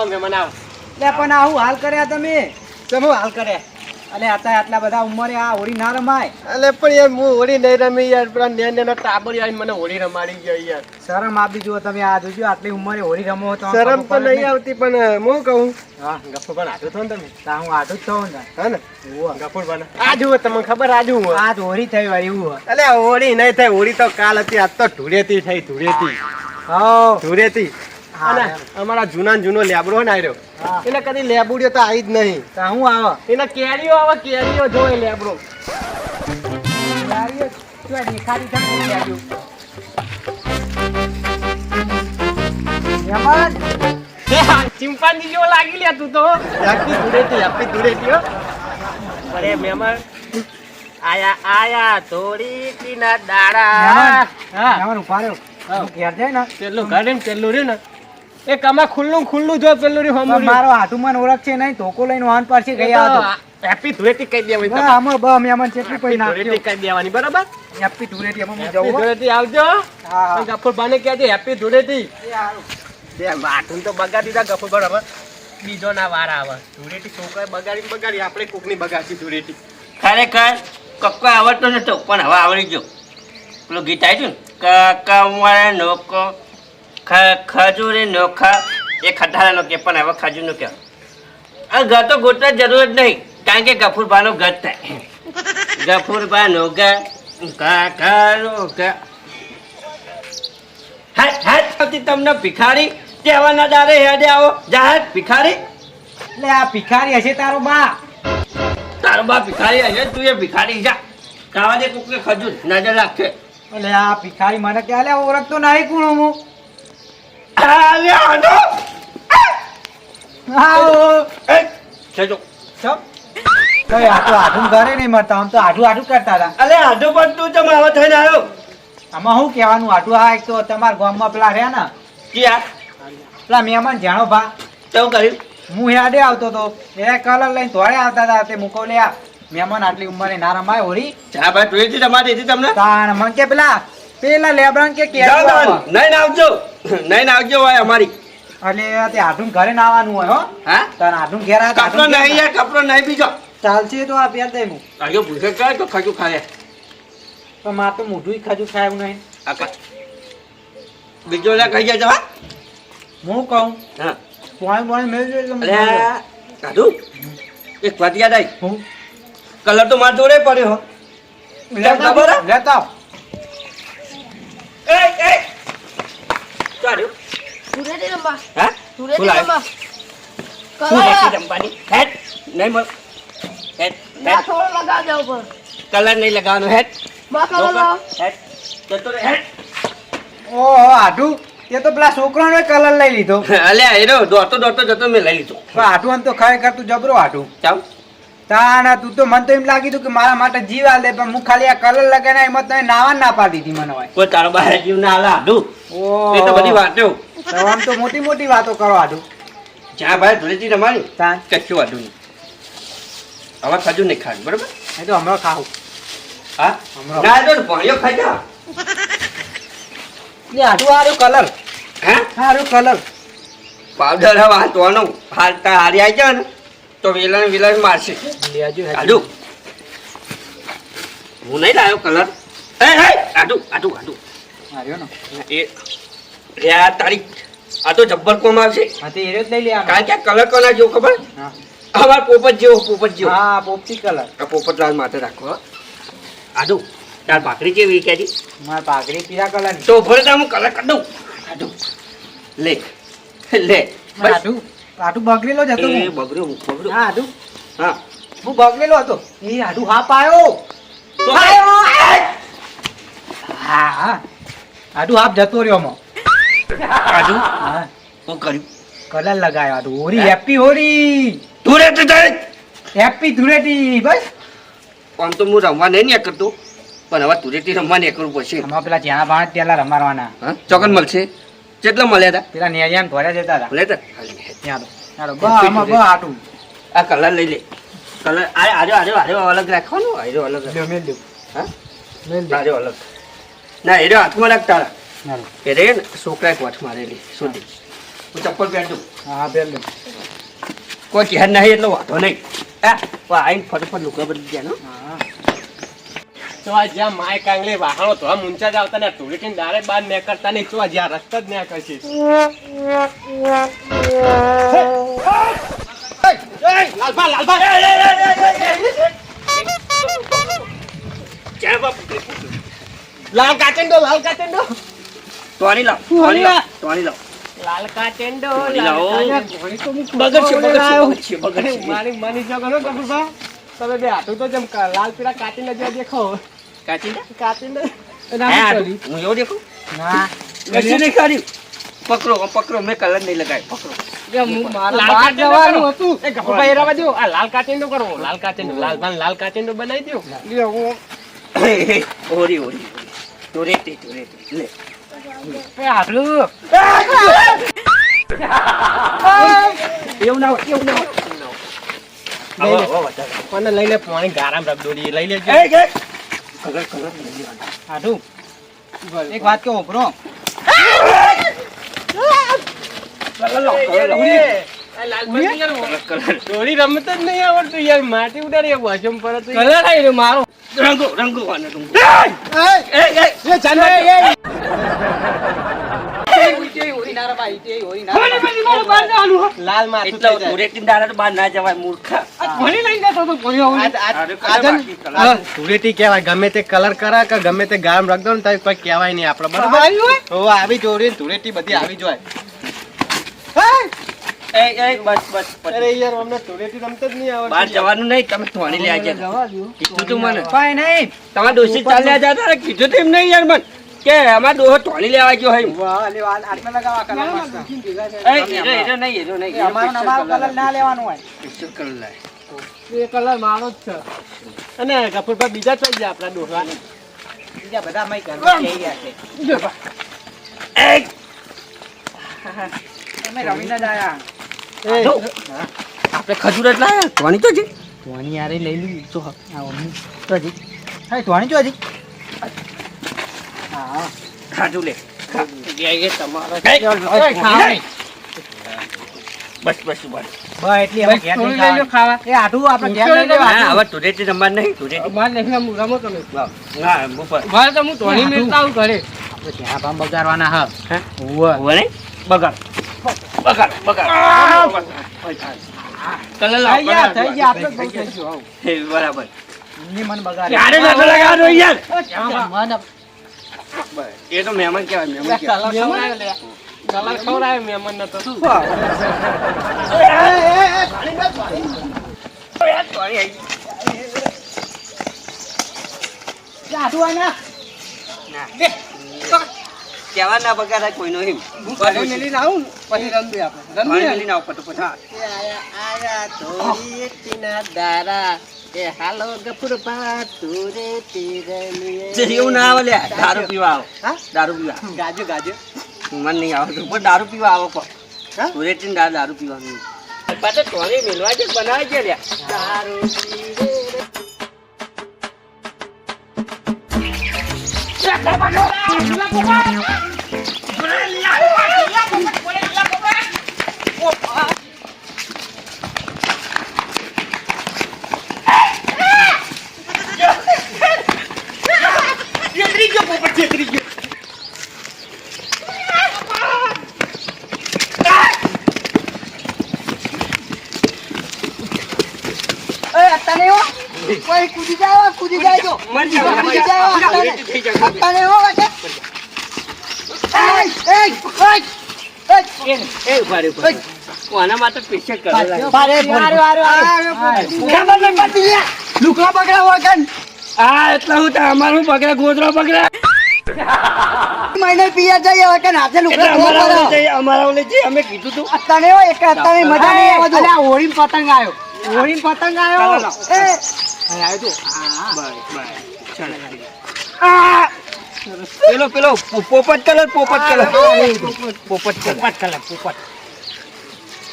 આવો મહેમાન આવો લે પણ આવું હાલ કર્યા તમે? તમે હાલ કર્યા? અલે આતા આટલા બધા ઉંમરે આ હોળી ના રમાય. અલે પણ યાર હું હોળી નહીં રમી યાર પેલા નેન નેના ટાબર આવીને મને હોળી રમાડી ગયો યાર. શરમ આપી જુઓ તમે આ જોજો આટલી ઉંમરે હોળી રમો તો શરમ તો નહીં આવતી પણ હું કહું? હા ગફુર પણ આટો થો ને તમે? તા હું આટો જ થો ને હા ને. ગફુર પણ આ જુઓ તમને ખબર આ જુઓ. આજ હોળી થઈ વાળી એવું અલે હોળી નહીં થાય હોળી તો કાલ હતી આજ તો ધૂળેતી થઈ ધૂળેતી હા. ધૂળેટી. હા, અને અમારા જૂના જૂનો લેબડો ને આવ્યો એટલે એને કદી લેબુડિયો તો આવી જ નહીં. તા હું આવો? એને કેરીઓ આવે કેરીઓ જોઈ લેબડો. ચિંપાંજી જેવો લાગી લે તું તો. હેપી ધૂળેટી હેપી હો. અરે મહેમાન આયા આયા થોડી ના દાડા. હા. હું. ઘેર જાય ને. પેલું ઘરે પેલું રહ્યું ને. એ કમા ખુલ્લું ખુલ્લું જો પેલું રી હોમ મારો હાથુમાં ઓળખ છે નહીં ધોકો લઈને વાહન પાછી ગયા હતો. હેપી ધુરેટી કહી દેવાની બસ આમાં બ મહેમાન કેટલું પૈ નાખ્યો કહી દેવાની બરાબર? હેપી ધુરેટી અમે હું. હેપી ધુરેટી આવજો. હા. ગફુર બાને કહેજે હેપી ધુરેટી. બે માટું તો બગાડી દીધા ગફુર બરાબર બીજો ના વાર આવે. ધુરેટી છોકરા બગાડી બગાડી આપણે કોકની બગાડી ધુરેટી ખરેખર કક્કો આવડતો નતો પણ હવે આવડી ગયો. પેલું ગીત આવ્યું ને કકમળ નોકો ખ ખજૂરી નોખા એ ખટારાનો કે પણ હવે ખજૂરનો કે. આ ઘર તો ગોતવા જરૂર જ નહીં કારણ કે ગફુરભાનો ઘર થાય. ગફુરભાનો ઘર કાકાનો ગ હાથ હાથ થતી તમને ભિખારી કહેવાના દારે હેડે આવો. જાહેર ભિખારી. એટલે આ ભિખારી હશે તારો બા. તારો બા ભિખારી હશે તું એ ભિખારી જા. ખાવા દે કોકને ખજૂર નજર રાખે એટલે આ ભિખારી મને ક્યાં લે ઓળખતો નહીં કોણ હું? આટલું આઠું ઘરે નહીં મળતા આમ તો આઠું આઠું કરતા હતા. અલે આધો પણ તું ચમ આવો થઈને આવ્યો? આમાં શું કહેવાનું? આઠું આ એક તો તમારા ગામમાં પેલા રહ્યા ને. ક્યાં પેલા મહેમાન જાણો ભા. કેવું કર્યું? હું યાદે આવતો તો. એ કલર લઈને ધોળે આવતા હતા તે મૂકો લે મહેમાન આટલી ઉંમરે ના રમાય હોળી. ચા ભાઈ તું તમારી હતી તમને? તાણ મને કે પેલા પેલા લેબરાન કે કે નહીં આવજો. નહીં આવજો ભાઈ અમારી. અને તે આઠું ઘરે ના આવવાનું હોય હો. હા? તાર આઠું ઘેર આ કપડો નહીં યાર કપડો નહીં બીજો. ચાલશે તો આ પહેર દે હું આજો ભૂસે કાય તો ખજું ખાય. તો માં તો મોઢું ખાજું ખાય નહીં. આકા બીજો લે કહી જાય હા? હું કહું? હા. પોઈ પોઈ મેળજો તમે કહું. એક વાત યાદ આવી હું? કલર તો માર જોડે પડ્યો હો. લેતા લેતા આવ. એ એ ચાલ્યું ધૂળેટી રમવા. હા? ધૂળેટી? રમવા. લેતી રમવાની? હેટ નહીં મળ. હેટ ના થોડો લગાવ દે ઉપર. કલર નહીં લગાવવાનો હેટ બા કલર લાવો હેટ જતો રહે. હેટ ઓહો આઠું તે તો પેલા છોકરાનો કલર લઈ લીધો. અલ્યા એનો દોડતો દોડતો જતો મેં લઈ લીધો. આઠું આમ તો ખરેખર તું જબરો આઠું ચાલ તાના તું તો મને તો એમ લાગી કે મારા માટે જીવ આલ પણ હું ખાલી આ કલર લગાવીને એમાં તને નાવા ના પાડી દીધી મને કોઈ તારો બહાર જીવ ના આલા આડું ઓ. એ તો બધી વાતો. આમ તો મોટી મોટી વાતો કરો આઠું જા ભાઈ ધૂળેટી તમારી તા કશું વાંધો નહીં. હવે ખજૂર નહીં ખાવી બરોબર? એ તો હમણાં ખાવું. હા? હમણાં. ના એ તો ભણ્યો ખાજા જા. એ આરો કલર. હા? આરો કલર. પાવડર હવે હાથવાનો હાલતા હારી આવી જાય ને. તો વેલણ વેલા મારશે. લેજો આડું. હું નહીં લાવ્યો કલર. એ હે આડુ આડુ આડુ. માર્યો ને. એ આ તારી આ તો જબ્બર કોમ આવશે. હા તે એરો જ લઈ લે. કારણ કે આ કલર કોના જો ખબર? હા. અમાર પોપટ જેવો પોપટ જેવો. હા પોપટી કલર. આ પોપટલાલ માથે રાખો. આડુ. તાર ભાખરી કેવી કેજી મારા ભાખરી પીળા કલર તો ભરે હું કલર કરી દઉં. આડુ. લે લે. બસ. આઠું બગડેલો જ હતો એ હું. બગડ્યું બગડ્યું. હા આઠું હા. હું બગડેલો હતો. એ આઠું હા પાયો. તો હા હા. આઠું હાફ જતો રહ્યો મો આડુ? હા. હું કર્યું? કલર લગાયો આઠું હોરી હેપી હોરી. તું તારે હેપી ધૂળેટી બસ. આમ તો હું રમવા નહીં નહીં કરતો. પણ હવે તુરેથી રમવા નહીં કરવું પડશે આમાં પેલા જ્યાં ભાણ ત્યાં રમાડવાના. હા ચોકન મળશે. કેટલા મળ્યા હતા? પેલા નેરિયામ ભર્યા જતા હતા. લેતા ત્યાં તો. આમાં બ આટું. આ કલર લઈ લે. કલર આ આજો આજો આજો અલગ રાખવાનું? આજો અલગ લ્યો મેલ દઉં હા? મેલ દઉં આજો અલગ. ના એરો હાથમાં રાખ તારા. એ રે ને છોકરા એક મારેલી સુધી હું ચપ્પલ પહેરજો હા પેલ કોઈ કહે નહીં એટલો વાંધો નહીં. આ આઈને ફટફટ લુકા બદલી ગયા નો તો આ જ્યાં માય કાંગલે વાહણો તો આમ જ આવતા ને ધૂળેટીને દાડે બાર ને કરતા નહીં તો આ જ્યાં રસ્તા જ ને કરશે. લાલભા લાલભા લાલ કાચંડો. લાલ લાવ લાવ લાવ. લાલ બગડશે મારી મની ગણો કપૂરભા તમે બે હાથું તો જેમ લાલ પીળા કાચીને જેવા દેખો કાચી કાચીને હે એવું દેખું? ના. કશું નહીં કર્યું પકડો પકડો મેં કલર નહીં લગાવ્યો. પકડો. એવું ના હોય એવું ના હોય. કોને લઈ લે? પાણી ગારામ દોડી લઈ લેજો. એક વાત કે કલર. દોડી રમત જ નહીં આવડતું યાર. માટી ઉડાડી વાસમ પર કલર આવી મારો. રંગો રંગો રંગો. બહાર આવું. ગમે તે કલર કરા કે ગમે તે ગામ રાખ ને તો કોઈ કહેવાય નહીં આપણે બરાબર આવી જોડી ધૂળેટી બધી આવી જોય બસ બસ. અરે યાર અમને ધૂળેટી રમતો જ નહીં બહાર આવડતું જવાનું નહીં તમે ધોણી લે કીધું તું મને નહીં તમારા ડોસી ચાલ્યા જતા કીધું તું એમ નહીં યાર મને કે અમાર ડોહો ધોણી લેવા ગયો હોય વાહ, લે, આટમે લગાવા કલર મસ્ત. એ, હીરો નહીં, હીરો નહીં. એ અમારો અમારો કલર ના લેવાનો હોય. Special કલર લાય. એ કલર મારો જ છે. અને કપૂરભાઈ બીજા થઈ ગયા આપણા ડોહા બીજા બધા મય કરવા થઈ ગયા છે. એ, તમે રવિના જ આયા. એ, જો. આપણે ખજૂર જ લાયા. ધોણી તો જી ટોણી યારે લઈ લીધી. તો આ મમ્મી તો હજી. હા ધોણી જો હજી લે. તમારો નહીં. બસ બસ બસ. એટલી હવે ઘેર નહીં ખાવા. એ આઠું આપણે ઘેર લઈ લેવા હા હવે ધૂળેટી રમવા નહીં ધૂળેટી મારે નહીં રમવું, રમો તમે હા ઉપર મારે તો હું ધોની મેળતા આવું ઘરે આપણે ત્યાં ભામ બગાડવાના હા? હે? ઉવ્વ. બગાડ. બગાડ બગાડ. કલર લાવ, થઈ થઈ ગયા આપણે બહુ થઈ ગયું બરાબર. ની મન ક્યારે નતો યાર? મન એ તો મહેમાન કહેવાય મહેમાન કહેવાય. લે. કલર તો. ના. બગાડાય કોઈનો એમ. ને, પછી રમીએ આપણે. આવો ફટોફટ. હા. આયા આયા ધૂળેટીના દારા. એ હાલો ગફુરભા ધૂળેટી રમીએ. જે એવું ના આવે લ્યા દારૂ પીવા આવો. હા? દારૂ પીવા. ગાજુ ગાજુ. મને નહીં આવતું પણ દારૂ પીવા આવો પણ હા? સુરેટીને દારૂ દારૂ પીવાનું. પાછા ટોળી મેલવા છે બનાવી છે લ્યા. દારૂ પીવે રે. એ અત્યારે એવો કોઈ કૂદી જાય કૂદી જાય જો મરી જાઓ, મરી કૂદી જાઓ. જાય સુરેટી થઈ જાઓ. અત્યારે એવો વાગે એય એય એય એ ઊભા રે, ઊભા રે. કોના માટે લુકડા પકડા વગર આ એટલા હું અમારું બગડા ગોદરો બગડા. મહિને પિયા જઈએ હવે કે નાચે લુકડા અમારા અમે કીધું તું. અત્યારે એક અત્યારે મજા નહીં હોળી પતંગ આવ્યો. હોળી પતંગ આવ્યો. એ. આવ્યો તું. બસ બસ. ચાલ. આ! પેલો પેલો પોપટ કલર પોપટ કલર. પોપટ કલર. પોપટ કલર પોપટ.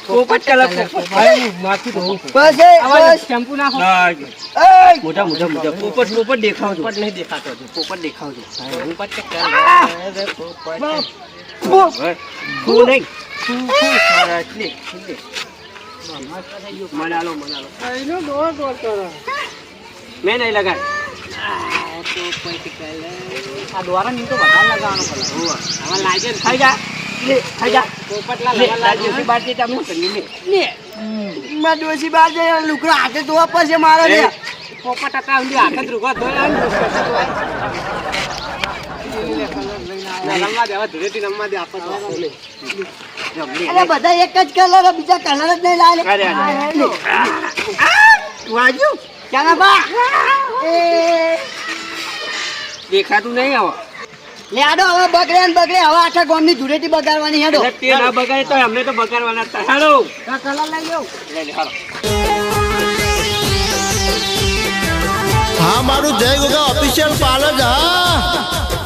પોપટ કલર પોપટ ભાઈ, માથું ધોવું બસ બસ. શેમ્પુ નાખો. મોટા મોટા મોટા પોપટ પોપટ દેખાવજો. પોપટ નહીં દેખાતો પોપટ દેખાવજો. પોપટ કલર રે પોપટ. નહીં. તું તું સરસ લે લે. મનાલો મનાલો મેં નહીં લગાડ આ દ્વારા ની તો વધારે લગાવવાનો પડે હવે. લાગે ને ખાઈ જા. ખાઈ જા. પોપટલાલ લે હવે લાગે બાર જતા હું કરી લે. લે. માં ડોસી બાર જઈ લુકડા હાથે ધોવા પડશે મારે એ, પોપટ હતા ઊંધી હાથ જ ધોયા રમવા દે હવે ધૂળેટી રમવા દે આપણે તો. વાંધો નહીં. જમ, લે, અરે બધા એક જ કલર બીજા કલર જ નહીં લાવે આજુ ચાલા બા? એ. દેખાતું નહીં આવો. લે આડો હવે બગડે ને બગડે. હવે આખા ગામની ધૂળેટી બગાડવાની હેડો. એટલે તે ના બગાડે તો અમને તો બગાડવાના હતા. હાલો કલર લઈ લો લે, લે, હાલો. હા મારું જય ગોગા ઓફિશિયલ પાર્લર હા.